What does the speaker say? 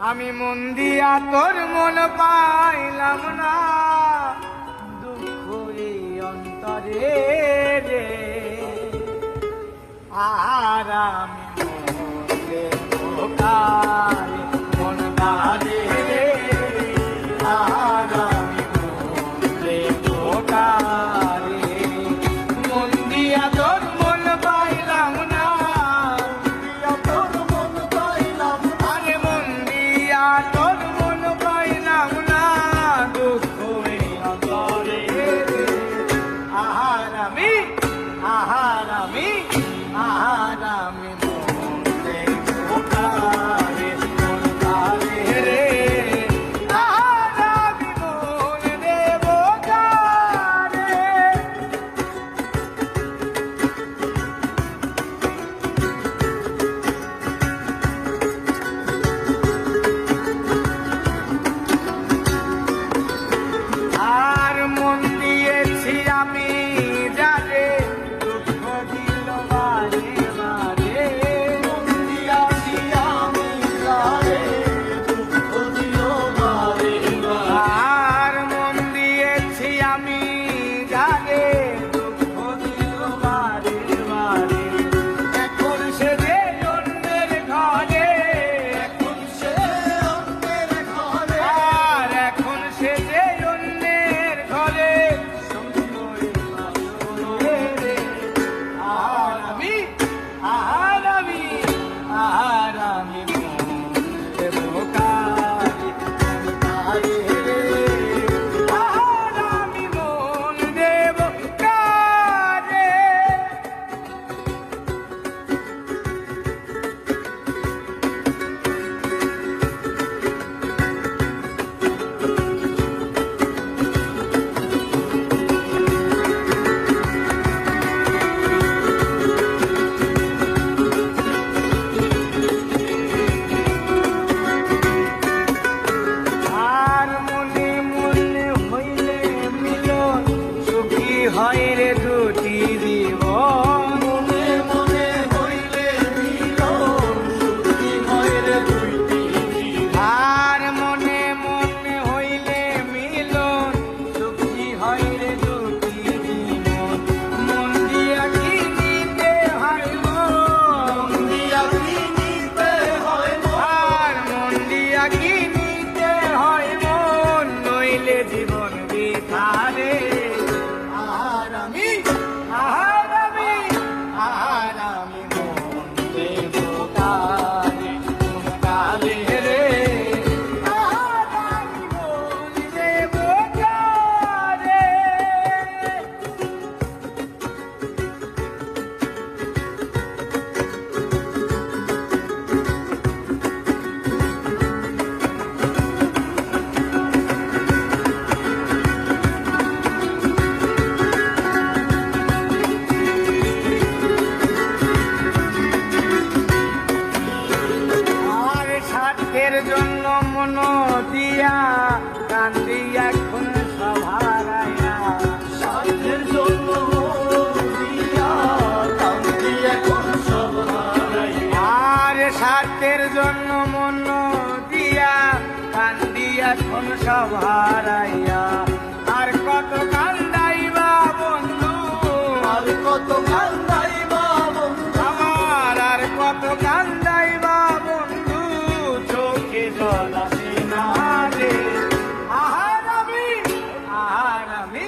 আমি মন দিয়া তোর মন পাইলাম না। দুঃখ এই অন্তরে রে। আর আমি মন বাদে রে। আর কে তাদের জন্য মন দিয়া কান্দি এখন সভারায়া জন্য আর স্বার্থের জন্য মন দিয়া কান্দি এখন সভারায়া time.